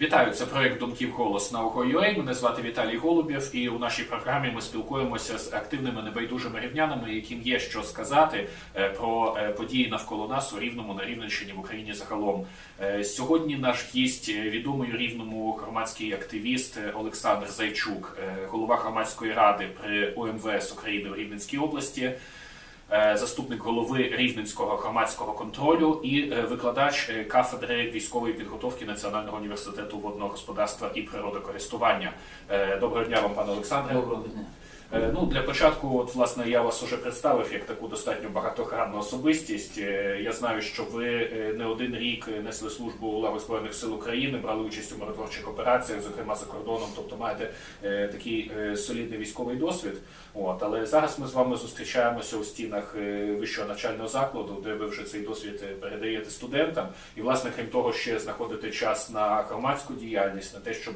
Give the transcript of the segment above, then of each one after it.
Вітаю, це проект Думків Голос науко.ua. Мене звати Віталій Голубєв, і у нашій програмі ми спілкуємося з активними небайдужими рівнянами, яким є що сказати е, про е, події навколо нас у Рівному на Рівненщині в Україні загалом. Е, Сьогодні наш гість відомий у Рівному громадський активіст Олександр Зайчук, голова громадської ради при УМВС України у Рівненській області. Е, Заступник голови Рівненського громадського контролю і е, викладач е, кафедри військової підготовки Національного університету водного господарства і природокористування. Доброго дня вам, пане Олександре. Доброго дня. Е, Ну, для початку, от, власне, я вас уже представив як таку достатньо багатогранну особистість. Е, Я знаю, що ви е, не один рік несли службу у лавах Збройних сил України, брали участь у миротворчих операціях, зокрема за кордоном, тобто маєте такий солідний військовий досвід. От, але зараз ми з вами зустрічаємося у стінах вищого навчального закладу, де ви вже цей досвід передаєте студентам. І, власне, крім того, ще знаходите час на громадську діяльність, на те, щоб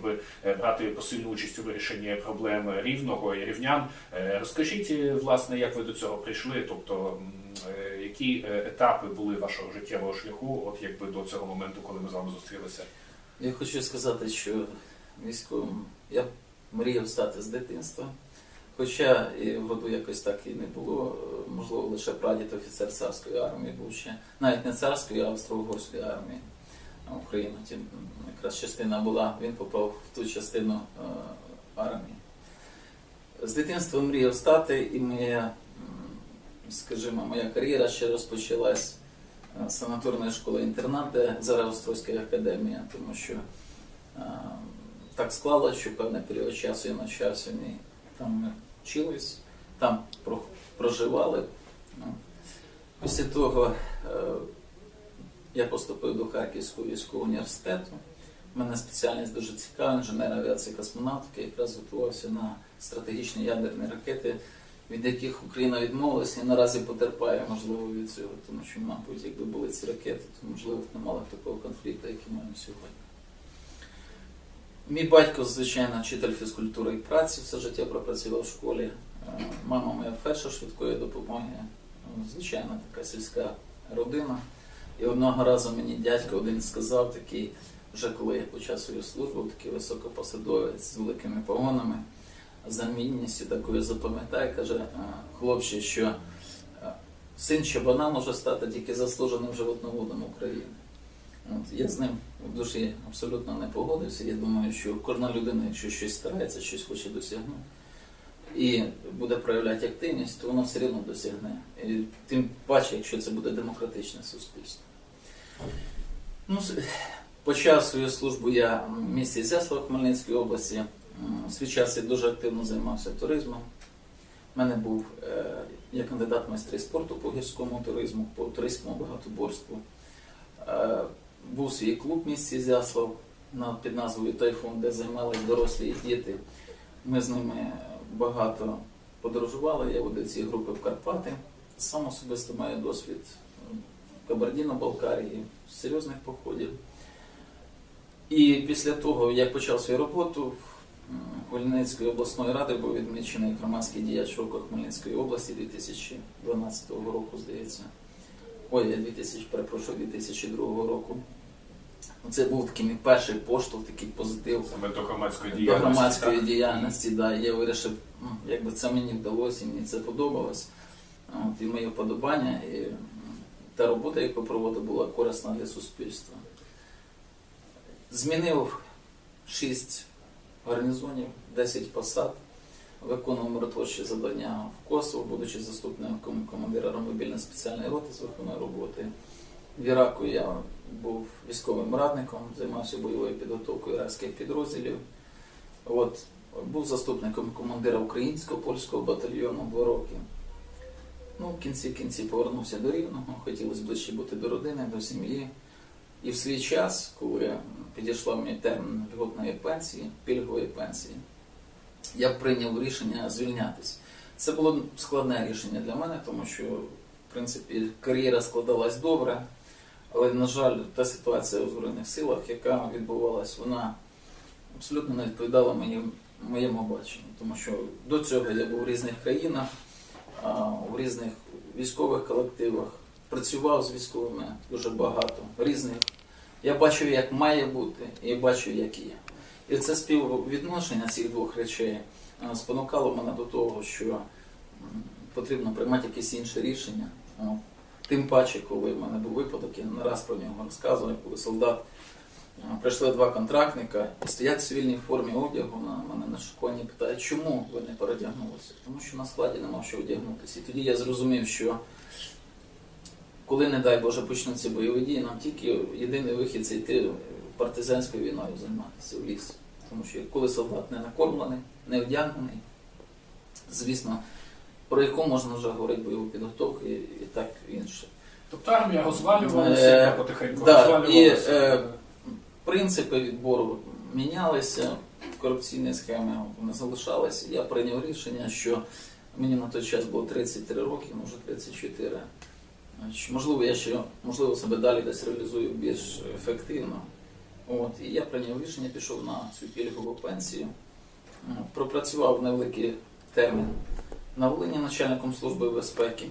брати посильну участь у вирішенні проблем рівного і рівнян. Е, Розкажіть, е, власне, як ви до цього прийшли, тобто е, які етапи були вашого життєвого шляху, от якби до цього моменту, коли ми з вами зустрілися? Я хочу сказати, що військовим я мріяв стати з дитинства. Хоча і в роду якось так і не було, можливо, лише прадід офіцер царської армії був ще, навіть не царської, а австро-угорської армії України. Якраз частина була, він попав в ту частину армії. З дитинства мріяв стати, і моя, скажімо, моя кар'єра ще розпочалась е, санаторної школи інтернат, де зараз Острозька академія, тому що е, так склалося, що певний період часу я навчався в ній. Там ми вчились, там про- проживали. Ну, Після того е, я поступив до Харківського військового університету. У мене спеціальність дуже цікава, інженер авіації космонавтики, якраз готувався на стратегічні ядерні ракети, від яких Україна відмовилася і наразі потерпає, можливо, від цього, тому що, мабуть, якби були ці ракети, то можливо не мали б такого конфлікту, який маємо сьогодні. Мій батько, звичайно, вчитель фізкультури і праці, все життя пропрацював в школі. Е, Мама моя фельдшер швидкої допомоги. Ну, Звичайно, така сільська родина. І одного разу мені дядько один сказав, такий, вже коли я почав свою службу, такий високопосадовець з великими погонами, за мінністю такою запам'ятає, каже, «Е, хлопче, що е, син чобана може стати тільки заслуженим животноводом України. От, я з ним в душі абсолютно не погодився. Я думаю, що кожна людина, якщо щось старається, щось хоче досягнути, і буде проявляти активність, то вона все рівно досягне. І тим паче, якщо це буде демократичне суспільство. Ну, почав свою службу я в місті Зяслав Хмельницької області. Свій час я дуже активно займався туризмом. У мене був е, я кандидат майстри спорту по гірському туризму, по туристському багатоборству. Е, був свій клуб в місті Зяслав під назвою Тайфун, де займалися дорослі і діти. Ми з ними багато подорожували. Я водив ці групи в Карпати. Сам особисто маю досвід Кабардіно-Балкарії, серйозних походів. І після того, як почав свою роботу, Хмельницької обласної ради був відмічений громадський діяч року Хмельницької області 2012 року, здається. Ой, я 2000, перепрошую, 2002 року. Це був такий мій перший поштовх, такий позитив Саме до громадської до діяльності. громадської так? діяльності. Да, і я вирішив, ну, якби це мені вдалося, і мені це подобалось. От, і моє вподобання, і та робота, яку проводив, була корисна для суспільства. Змінив 6 гарнізонів, 10 посад, виконував миротворчі завдання в Косово, будучи заступником командира мобільної спеціальної роти з виховної роботи. В Іраку я був військовим радником, займався бойовою підготовкою іракських підрозділів. От, був заступником командира українського польського батальйону два роки. Ну, в кінці кінці повернувся до Рівного, хотілося ближче бути до родини, до сім'ї. І в свій час, коли підійшла мій термін льготної пенсії, пільгової пенсії, я прийняв рішення звільнятися. Це було складне рішення для мене, тому що, в принципі, кар'єра складалась добре, але, на жаль, та ситуація у Збройних силах, яка відбувалась, вона абсолютно не відповідала моїм, моєму баченню. Тому що до цього я був в різних країнах, у різних військових колективах, працював з військовими дуже багато, різних Я бачив, як має бути, і бачив, як є. І це співвідношення цих двох речей е, спонукало мене до того, що потрібно приймати якісь інші рішення. Тим паче, коли в мене був випадок, я не раз про нього розказував, коли солдат е, прийшли два контрактника і стоять в цивільній формі одягу на мене на шиконі питають, чому ви не передягнулися? Тому що на складі нема що одягнутися. І тоді я зрозумів, що коли, не дай Боже, почнуться бойові дії, нам тільки єдиний вихід це йти партизанською війною займатися в ліс. Тому що коли солдат не накормлений, не одягнений, звісно, про яку можна вже говорити бойову підготовку і, і так інше. Тобто армія розвалювалася, Е, яка потихеньку да, розвалювалася. і, е, Принципи відбору мінялися, корупційні схеми вони залишалися. Я прийняв рішення, що мені на той час було 33 роки, може 34. Можливо, я ще можливо себе далі десь реалізую більш ефективно. От, і я прийняв рішення, пішов на цю пільгову пенсію, пропрацював невеликий термін на Волині начальником служби безпеки.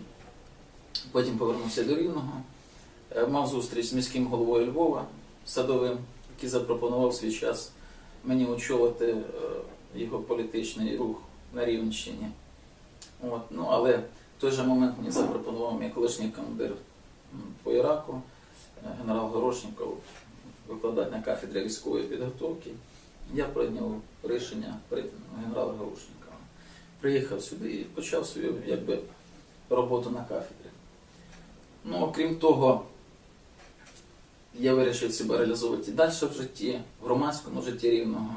Потім повернувся до Рівного. Е, Мав зустріч з міським головою Львова садовим, який запропонував свій час мені очолити е, його політичний рух на Рівненщині. От, ну, але в той же момент мені запропонував мій колишній командир по Іраку, е, генерал Горошніков, викладати на кафедрі військової підготовки. Я прийняв рішення генерала Горошнікова. Приїхав сюди і почав свою якби, роботу на кафедрі. Ну, окрім того, я вирішив себе реалізовувати і далі в житті, в громадському житті рівного.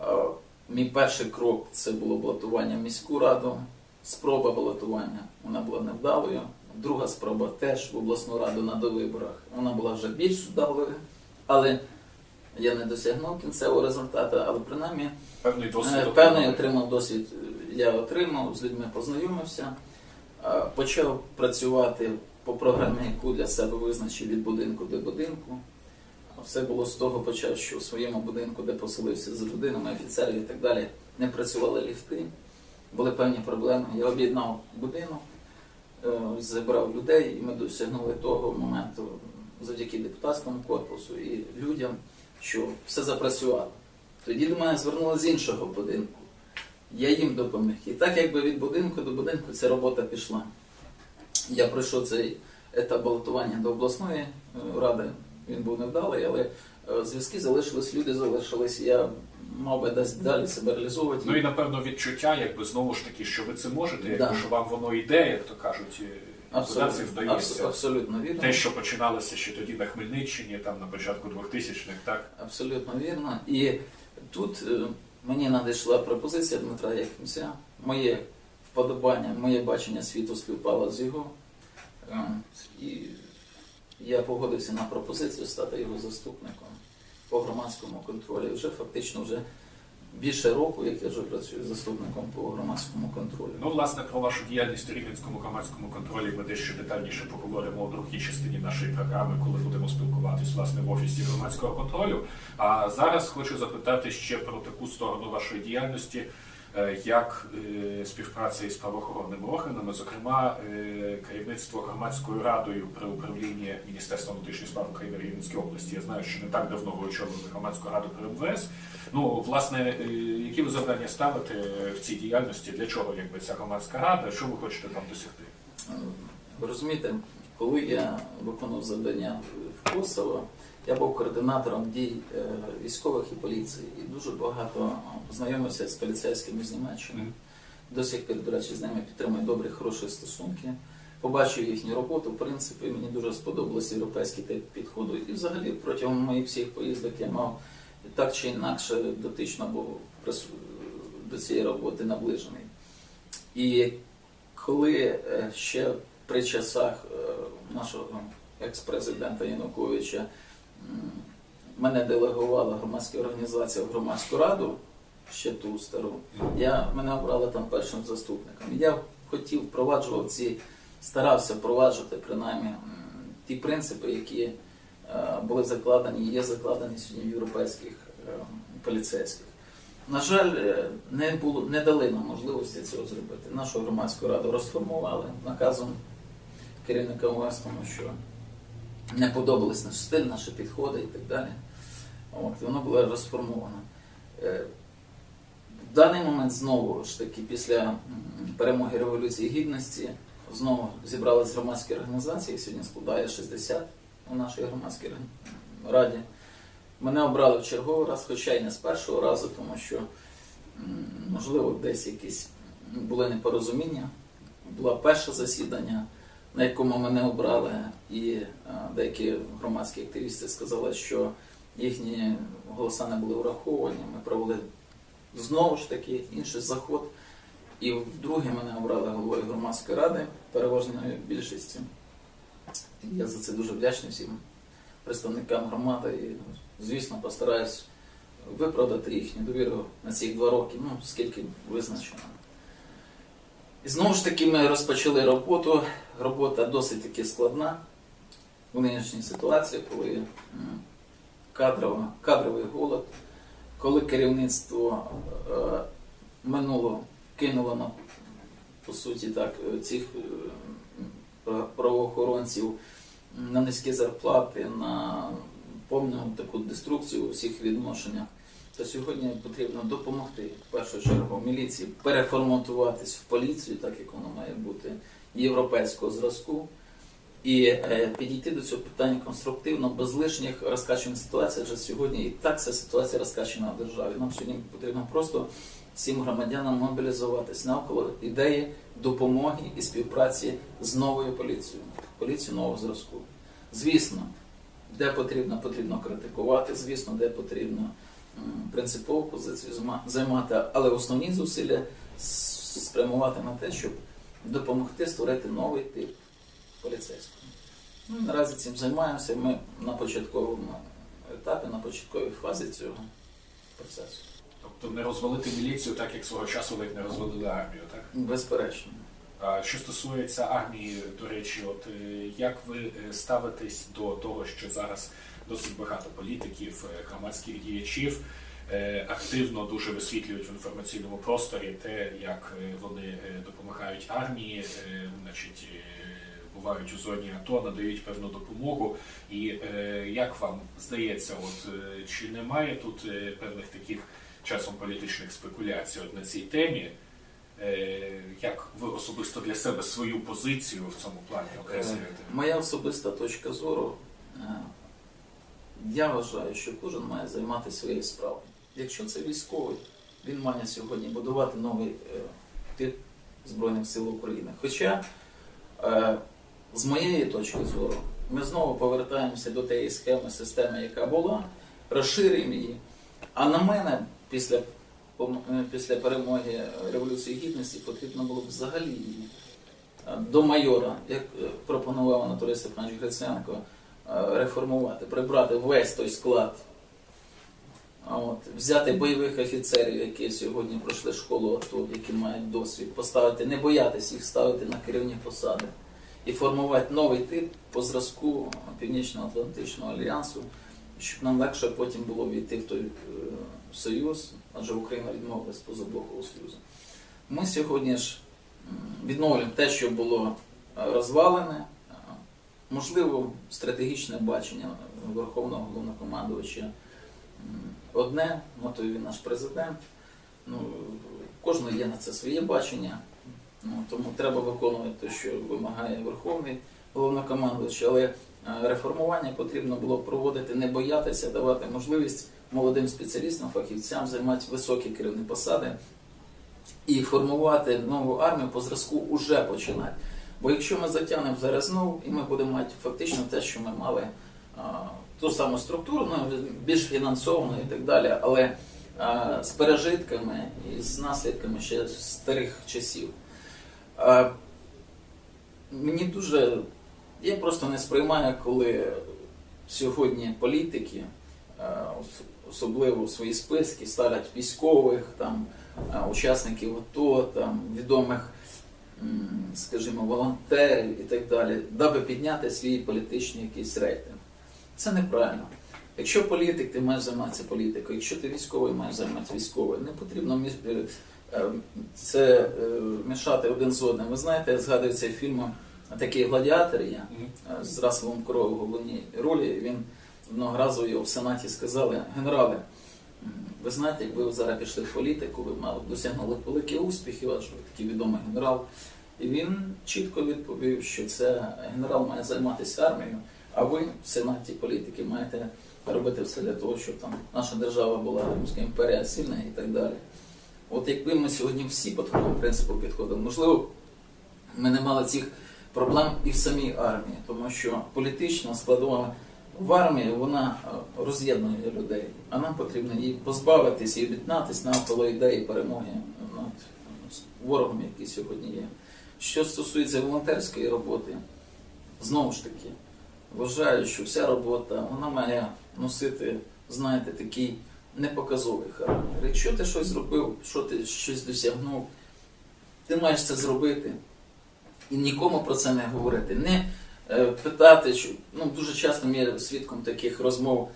Е, Мій перший крок це було балотування в міську раду. Спроба балотування вона була невдалою. Друга спроба теж в обласну раду на довиборах. Вона була вже більш вдалою, але я не досягнув кінцевого результату, але принаймні Певний досвід. Е. Певний отримав досвід, е, я отримав, з людьми познайомився, е, почав працювати по програмі, яку для себе визначив від будинку до будинку. Все було з того почав, що в своєму будинку, де поселився з родинами офіцерів і так далі, не працювали ліфти, були певні проблеми. Я об'єднав будинок, е, зібрав людей, і ми досягнули того моменту завдяки депутатському корпусу і людям, що все запрацювало. Тоді до мене звернули з іншого будинку. Я їм допоміг. І так якби від будинку до будинку ця робота пішла. Я пройшов цей етап балотування до обласної е, ради. Він був невдалий, але е, зв'язки залишились, люди залишились. Я мав би десь далі себе реалізовувати. Ну і напевно відчуття, якби знову ж таки, що ви це можете, якби Да. що вам воно йде, як то кажуть, і куди це абсолютно, вдається. абс- абсолютно вірно. Те, що починалося ще тоді на Хмельниччині, там на початку 2000-х, так? Абсолютно вірно. І тут е, мені надійшла пропозиція Дмитра Якимця. Моє вподобання, моє бачення світу співпало з його. Е, І я погодився на пропозицію стати його заступником по громадському контролю. Вже фактично вже більше року, як я вже працюю заступником по громадському контролю. Ну, власне, про вашу діяльність у Рівненському громадському контролі ми дещо детальніше поговоримо у другій частині нашої програми, коли будемо спілкуватись власне в офісі громадського контролю. А зараз хочу запитати ще про таку сторону вашої діяльності, як е, співпраця із правоохоронними органами, зокрема е, керівництво громадською радою при управлінні Міністерства внутрішніх справ України Рівненської області. Я знаю, що не так давно ви очолили громадську раду при МВС. Ну, власне, е, які ви завдання ставите в цій діяльності? Для чого якби ця громадська рада? Що ви хочете там досягти? Ви розумієте, коли я виконував завдання в Косово, я був координатором дій е, військових і поліції і дуже багато познайомився з поліцейськими з Німеччини. До сих пір, до речі, з ними підтримую добрі, хороші стосунки. Побачив їхню роботу, в принципі, мені дуже сподобалося європейський тип підходу. І взагалі протягом моїх всіх поїздок я мав так чи інакше дотично був до цієї роботи наближений. І коли е, ще при часах е, нашого екс-президента Януковича мене делегувала громадська організація в громадську раду, ще ту стару, я, мене обрали там першим заступником. Я хотів впроваджував ці, старався впроваджувати принаймні ті принципи, які е, були закладені, є закладені сьогодні в європейських е, поліцейських. На жаль, е, не було не дали нам можливості цього зробити. Нашу громадську раду розформували наказом керівника тому що не подобались наш стиль, наші підходи і так далі. От, воно було розформовано. Е, В даний момент знову ж таки, після перемоги Революції Гідності, знову зібрались громадські організації, їх сьогодні складає 60 у нашій громадській раді. Мене обрали в черговий раз, хоча й не з першого разу, тому що, можливо, десь якісь були непорозуміння. Було перше засідання, на якому мене обрали, і е, деякі громадські активісти сказали, що їхні голоса не були враховані. Ми провели знову ж таки інший заход. І вдруге мене обрали головою громадської ради переважною більшістю. Я за це дуже вдячний всім представникам громади і, звісно, постараюсь виправдати їхню довіру на ці два роки, ну, скільки визначено. І знову ж таки ми розпочали роботу. Робота досить таки складна у нинішній ситуації, коли кадрова, кадровий голод, коли керівництво е, минуло кинуло на по суті так, е, цих е, правоохоронців на низькі зарплати, на повну таку деструкцію у всіх відношеннях, то сьогодні потрібно допомогти в першу чергу міліції переформатуватись в поліцію, так як воно має бути європейського зразку. І е, підійти до цього питання конструктивно, без лишніх розкачувань ситуації, адже сьогодні і так ця ситуація розкачана в державі. Нам сьогодні потрібно просто всім громадянам мобілізуватись навколо ідеї допомоги і співпраці з новою поліцією, поліцією нового зразку. Звісно, де потрібно, потрібно критикувати, звісно, де потрібно принципову позицію займати, але основні зусилля спрямувати на те, щоб допомогти створити новий тип поліцейського. Ну, наразі цим займаємося. Ми на початковому етапі, на початковій фазі цього процесу. Тобто не розвалити міліцію, так як свого часу ледь не розвалили армію, так? Безперечно. Що стосується армії, до речі, от е, як ви е, ставитесь до того, що зараз досить багато політиків, е, громадських діячів активно дуже висвітлюють в інформаційному просторі те, як вони допомагають армії, значить. Бувають у зоні АТО, надають певну допомогу. І як вам здається, от чи немає тут певних таких часом політичних спекуляцій от на цій темі? Е, як ви особисто для себе свою позицію в цьому плані окреслюєте? Моя особиста точка зору. е, Я вважаю, що кожен має займатися своєю справою. Якщо це військовий, він має сьогодні будувати новий е, тип Збройних сил України. Хоча, е, з моєї точки зору, ми знову повертаємося до тієї схеми, системи, яка була, розширюємо її. А на мене після, е, після перемоги Революції Гідності потрібно було б взагалі е, до майора, як е, пропонував Анатолій Степанович Гриценко, е, реформувати, прибрати весь той склад, от, взяти бойових офіцерів, які сьогодні пройшли школу АТО, які мають досвід, поставити, не боятися їх ставити на керівні посади. І формувати новий тип по зразку Північно-Атлантичного альянсу, щоб нам легше потім було війти в той е, союз, адже Україна відмовилась позаблокового союзу. Ми сьогодні ж відновлюємо те, що було е, розвалене, е, можливо, стратегічне бачення Верховного головнокомандувача одне, ну то він наш президент. Ну, кожного є на це своє бачення. Ну, тому треба виконувати те, що вимагає Верховний головнокомандувач, але реформування потрібно було проводити, не боятися, давати можливість молодим спеціалістам, фахівцям займати високі керівні посади і формувати нову армію по зразку уже починати. Бо якщо ми затягнемо зараз знову, і ми будемо мати фактично те, що ми мали а, ту саму структуру, ну, більш фінансовану і так далі, але а, з пережитками і з наслідками ще старих часів. Мені дуже. Я просто не сприймаю, коли сьогодні політики, особливо в свої списки, ставлять військових, там, учасників АТО, там, відомих, скажімо, волонтерів і так далі, даби підняти свій політичний якийсь рейтинг. Це неправильно. Якщо політик, ти маєш займатися політикою, якщо ти військовий, маєш займатися військовою. Не потрібно е, е, це е, мішати один з одним. Ви знаєте, я згадую цей фільм такий гладіатор є е, з Расселом Кроу в головній ролі. Він одного разу його в Сенаті сказали, генерале, м, ви знаєте, якби ви зараз пішли в політику, ви мали досягнули великі успіхи, ваш такий відомий генерал. І він чітко відповів, що це генерал має займатися армією, а ви в Сенаті політики маєте робити все для того, щоб там наша держава була Римська імперія сильна і так далі. От якби ми сьогодні всі по такому принципу підходили, можливо, ми не мали цих проблем і в самій армії, тому що політична складова в армії вона е, роз'єднує людей, а нам потрібно її позбавитись і об'єднатись навколо ідеї перемоги над ворогом, який сьогодні є. Що стосується волонтерської роботи, знову ж таки, вважаю, що вся робота вона має носити, знаєте, такий непоказовий характер. Якщо ти щось зробив, що ти щось досягнув, ти маєш це зробити і нікому про це не говорити. Не е, питати, що ну дуже часто є свідком таких розмов.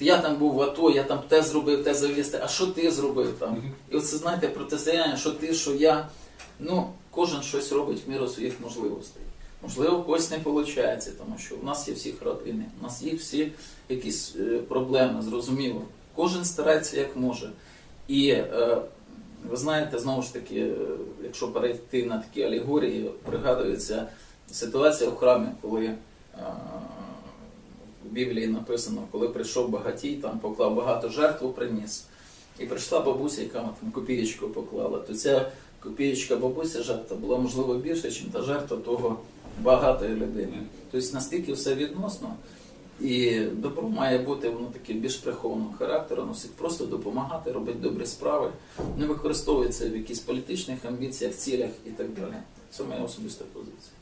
Я там був в АТО, я там те зробив, те завісти, а що ти зробив там? І оце знаєте протистояння, що ти, що я. Ну, кожен щось робить в міру своїх можливостей. Можливо, когось не виходить, тому що в нас є всіх родини, у нас є всі якісь е, проблеми, зрозуміло. Кожен старається як може. І е, ви знаєте, знову ж таки, е, якщо перейти на такі алегорії, пригадується ситуація в храмі, коли е, в Біблії написано, коли прийшов багатій, там поклав багато жертву, приніс. І прийшла бабуся, яка там копієчку поклала, то ця копієчка бабуся жертва була можливо більше, ніж та жертва того багатої людини. Тобто настільки все відносно, і добро має бути воно таке більш прихованого характеру, носить просто допомагати, робити добрі справи, не використовується в якихось політичних амбіціях, цілях і так далі. Це моя особиста позиція.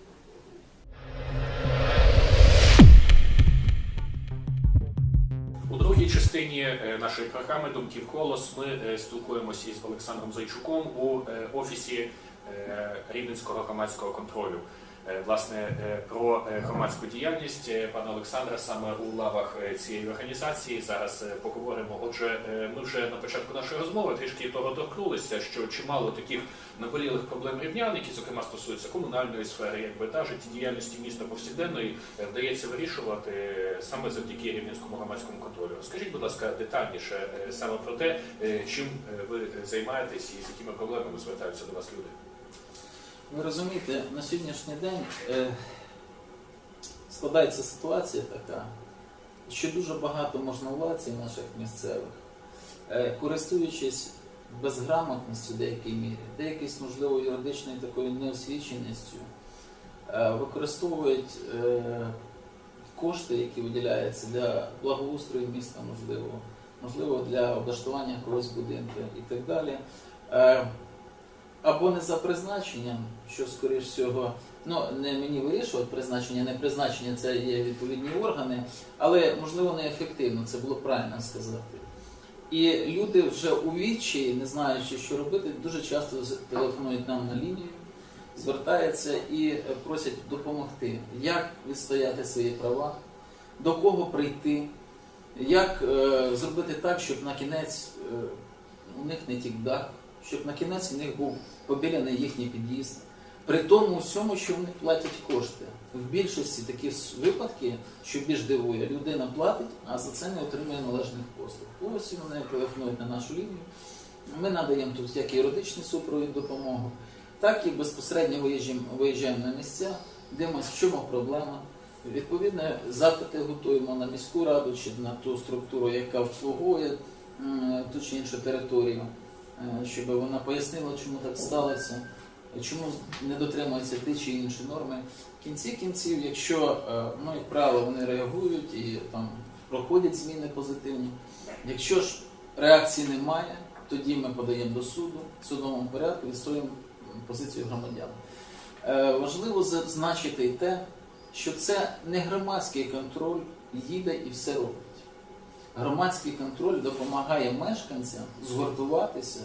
У другій частині е, нашої програми Думки в колос ми е, спілкуємося із Олександром Зайчуком у е, офісі Рівненського громадського контролю. Е, Власне, е, про е, громадську діяльність пана Олександра саме у лавах цієї організації зараз поговоримо. Отже, ми вже на початку нашої розмови трішки того торкнулися, що чимало таких наболілих проблем рівнян, які зокрема стосуються комунальної сфери, якби та життєдіяльності міста повсякденної, вдається вирішувати саме завдяки рівненському громадському контролю. Скажіть, будь ласка, детальніше саме про те, чим ви займаєтесь і з якими проблемами звертаються до вас люди. Ви розумієте, на сьогоднішній день е, складається ситуація така, що дуже багато можновладців наших місцевих, е, користуючись безграмотністю в деякій мірі, деякись, можливо, юридичною такою неосвіченістю, е, використовують кошти, які виділяються для благоустрою міста, можливо, можливо, для облаштування когось будинку і так далі. Або не за призначенням, що скоріш всього, ну не мені вирішувати призначення, не призначення це є відповідні органи, але можливо неефективно, це було правильно сказати. І люди вже у відчаї, не знаючи, що робити, дуже часто телефонують нам на лінію, звертаються і е, просять допомогти, як відстояти свої права, до кого прийти, як е, зробити так, щоб на кінець е, у них не тік дах, щоб на кінець у них був побіляний їхній під'їзд. При тому всьому, що вони платять кошти. В більшості такі випадки, що більш дивує, людина платить, а за це не отримує належних послуг. Ось вони телефонують на нашу лінію. Ми надаємо тут як юридичний супровід допомогу, так і безпосередньо виїжджаємо, виїжджаємо на місця, дивимося, в чому проблема. Відповідно, запити готуємо на міську раду чи на ту структуру, яка обслуговує ту чи іншу територію, щоб вона пояснила, чому так сталося, чому не дотримуються ті чи інші норми. В кінці кінців, якщо, е, ну, як правило, вони реагують і там проходять зміни позитивні. Якщо ж реакції немає, тоді ми подаємо до суду в судовому порядку, відстоюємо позицію громадян. Е, Важливо зазначити і те, що це не громадський контроль їде і все робить. Громадський контроль допомагає мешканцям згуртуватися,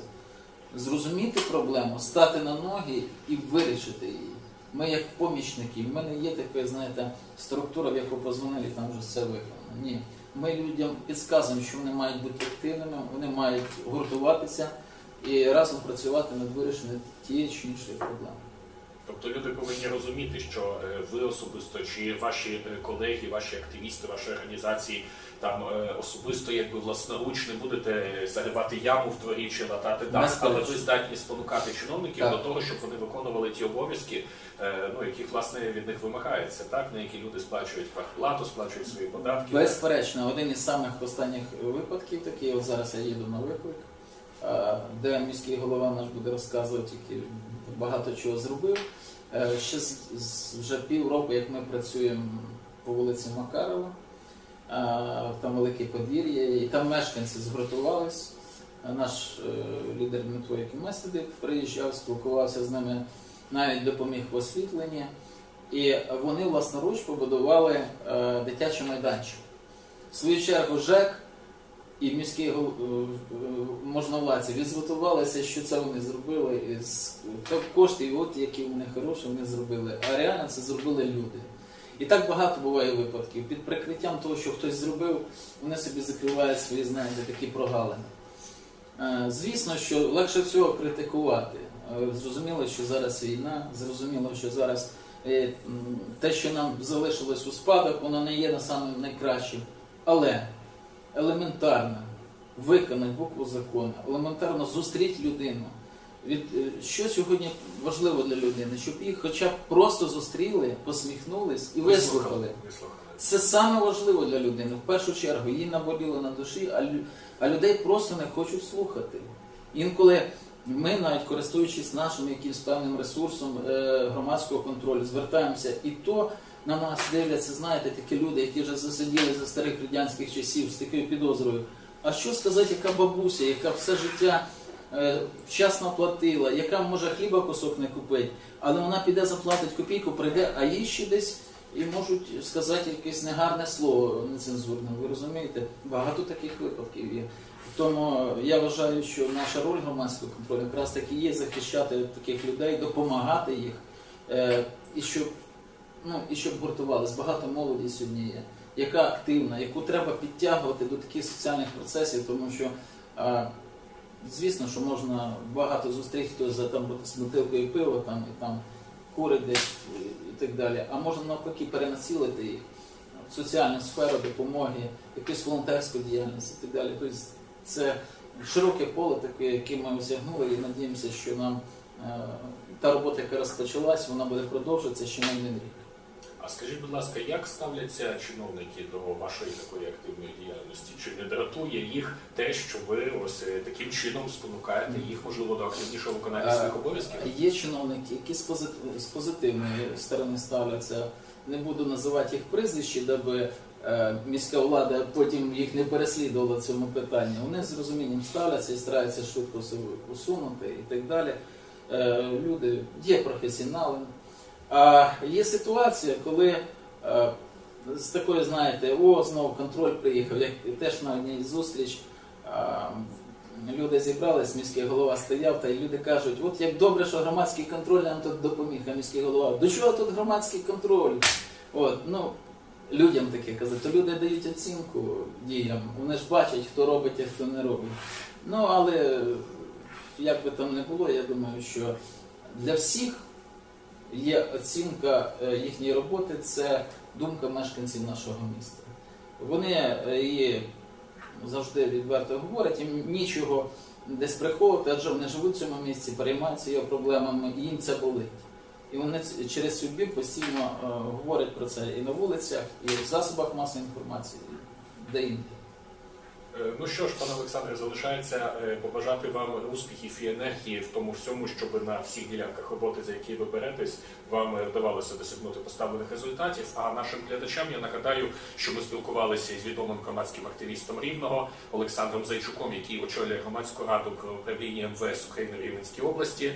зрозуміти проблему, стати на ноги і вирішити її. Ми як помічники, в мене є така, знаєте, структура, в яку позвонили, там вже все виконано. Ні. Ми людям підказуємо, що вони мають бути активними, вони мають гуртуватися і разом працювати над вирішенням тієї чи іншої проблеми. Тобто люди повинні розуміти, що е, ви особисто чи ваші е, колеги, ваші активісти, ваші організації там е, особисто, якби власноруч не будете заривати яму в дворі чи латати дах, але ви здатні спонукати чиновників Так. до того, щоб вони виконували ті обов'язки, ну яких власне від них вимагається, так на які люди сплачують квартплату, сплачують свої податки. Безперечно, один із самих останніх випадків такий, от зараз я їду на виклик, де міський голова наш буде розказувати, який багато чого зробив. Е, Ще вже півроку, як ми працюємо по вулиці Макарова, е, там велике подвір'я, і там мешканці згуртувались. Е, Наш лідер Дмитро Якиместидик приїжджав, спілкувався з ними, навіть допоміг в освітленні. І вони власноруч побудували дитячий майданчик. В свою чергу ЖЕК і міські гол- е, можновладці відзвітувалися, що це вони зробили. І з кошти, і от які вони хороші, вони зробили. А реально це зробили люди. І так багато буває випадків. Під прикриттям того, що хтось зробив, вони собі закривають свої знаєте, такі прогалини. Е, Звісно, що легше всього критикувати. Е, Зрозуміло, що зараз війна, зрозуміло, що зараз те, що нам залишилось у спадок, воно не є на найкращим. Але елементарно виконати букву закону, елементарно зустріть людину. Від, е, що сьогодні важливо для людини, щоб їх хоча б просто зустріли, посміхнулись і вислухали. Це саме важливо для людини. В першу чергу їй наболіло на душі, а, а людей просто не хочуть слухати. Інколи ми, навіть користуючись нашим якимсь певним ресурсом е, громадського контролю, звертаємося, і то на нас дивляться, знаєте, такі люди, які вже засиділи за старих радянських часів з такою підозрою. А що сказати, яка бабуся, яка все життя е, вчасно платила, яка може хліба кусок не купить, але вона піде заплатить копійку, прийде, а їй ще десь і можуть сказати якесь негарне слово нецензурне. Ви розумієте? Багато таких випадків є. Тому я вважаю, що наша роль громадського контролю якраз таки є захищати таких людей, допомагати їх, е, і щоб ну і щоб гуртувались. Багато молоді сьогодні є, яка активна, яку треба підтягувати до таких соціальних процесів, тому що. Звісно, що можна багато зустріти хтось за там з бутилкою пива там і там курить десь і так далі. А можна навпаки перенацілити їх в соціальну сферу допомоги, якусь волонтерську діяльність і так далі. Тобто це широке поле таке, яке ми осягнули, і надіємося, що нам е, та робота, яка розпочалась, вона буде продовжуватися ще не рік. А скажіть, будь ласка, як ставляться чиновники до вашої такої активної діяльності? Чи не дратує їх те, що ви ось е, таким чином спонукаєте їх, можливо, до активнішого виконання Е, своїх обов'язків? Є чиновники, які з, позит- з позитивної сторони ставляться. Не буду називати їх прізвищі, даби е, міська влада потім їх не переслідувала цьому питанні. Вони з розумінням ставляться і стараються швидко усунути і так далі. Люди є професіонали. А є ситуація, коли е, з такої, знаєте, о, знову контроль приїхав, як теж на одній зустріч. Люди зібрались, міський голова стояв, та й люди кажуть, от як добре, що громадський контроль нам тут допоміг, а міський голова. До чого тут громадський контроль? От, ну, людям таке казати, то люди дають оцінку діям, вони ж бачать, хто робить, а хто не робить. Ну, але як би там не було, я думаю, що для всіх є оцінка е, їхньої роботи, це думка мешканців нашого міста. Вони е, її завжди відверто говорять, їм нічого десь приховувати, адже вони живуть в цьому місці, переймаються його проблемами, і їм це болить. І вони через цю постійно е, говорять про це і на вулицях, і в засобах масової інформації, і де інде. Е, Ну що ж, пане Олександре, залишається е, побажати вам успіхів і енергії в тому всьому, щоб на всіх ділянках роботи, за які ви беретесь, вам е, вдавалося досягнути поставлених результатів. А нашим глядачам я нагадаю, що ми спілкувалися із відомим громадським активістом Рівного Олександром Зайчуком, який очолює громадську раду про управління МВС України в Рівненській області,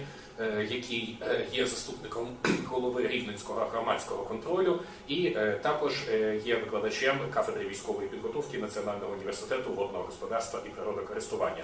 який е, є заступником голови Рівненського громадського контролю, і е, також е, є викладачем кафедри військової підготовки Національного університету водного господарства і природокористування.